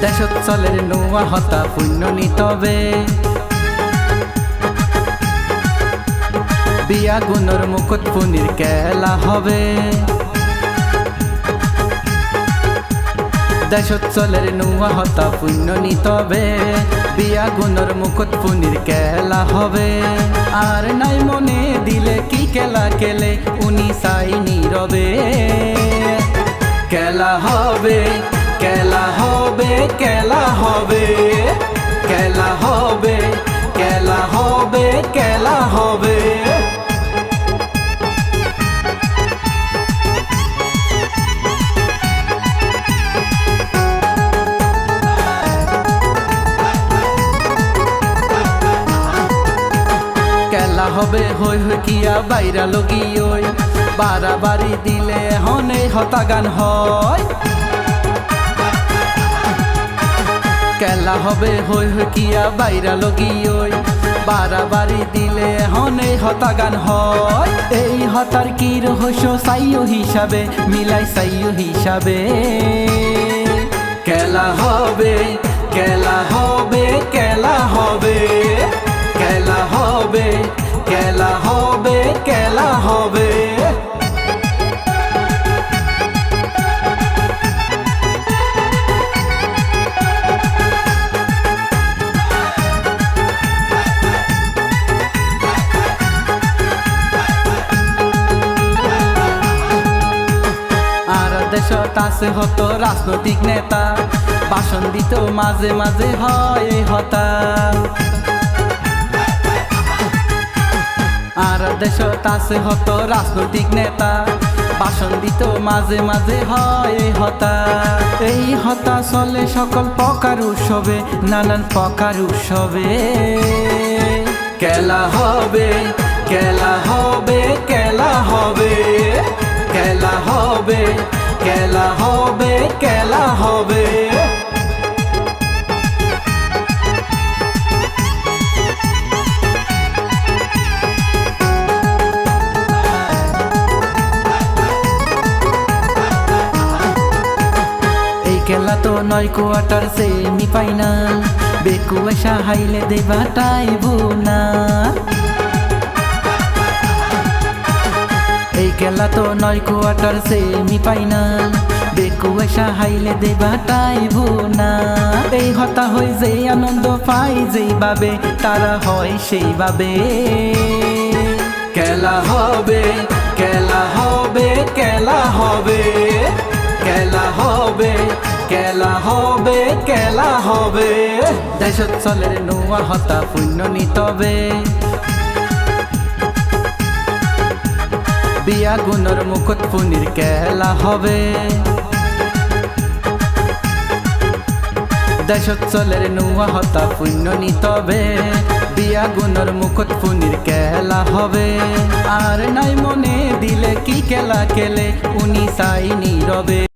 দেশত চলের নোয়া হতা পুণ্য নিতবে। বিয়া গুণর মুকুট পুনির কেলা হবে। দেশত চলের নোয়া হতা পুণ্য নিতবে। বিয়া গুণর মুকুট পুনির কেলা হবে। আর নাই মনে দিলে কি কেলা কেলে, উনি সাই নীরবে। কেলা হবে। হবে কেলা হবে। কেলা হবে কেলা হবে কেলা হবে। কেলা হবে, হই হই কিয়া বাইরা লগি ওই। বাড়াবাড়ি দিলে হনে হতাগান হয়। কেলা হবে, হই হই কিয়া বাইরা লগি ওই। বাড়াবাড়ি দিলে হনে হতাগান হয়। এই হতার কি রহস্য? সাইও হিসাবে, মিলাই সাইও হিসাবে। কেলা হবে কেলা হবে কেলা আছে হতো রাজনৈতিক নেতা। ভাষণ দিত মাঝে মাঝে হয় হতা। আর দেশত আছে হতো রাজনৈতিক নেতা। ভাষণ দিত মাঝে মাঝে হয় হতা। এই হতা চলে সকল প্রকার উৎসবে, নানান প্রকার উৎসবে। কেলা হবে কেলা হবে কেলা হবে কেলা হবে। কেলা হবে কেলা হবে। খেলা তো নয় কোয়ার্টার সেমি ফাইনাল বেকুয়াশা হাইলে দেবা টাইবু না তো নয় কোয়ার্টার সেমি ফাইনাল বেকুয়াশা হাইলে দেবা তাই না এই হতা হই যে আনন্দ পাই যেইভাবে, তারা হয় সেইভাবে। খেলা হবে খেলা হবে খেলা হবে। খেলা হবে খেলা হবে খেলা হবে। দেশত চলের নোয়া হতা পুণ্য নিতবে। বিয়া গুণর মুকুট পুনির কেলা হবে। দেশত চলের নুয়া হতা পুণ্য নিতবে, বিয়া গুণর মুকুট পুনির কেলা হবে। আর নাই মনে দিলে কি কেলা কেলে, উনি সাই নীরবে।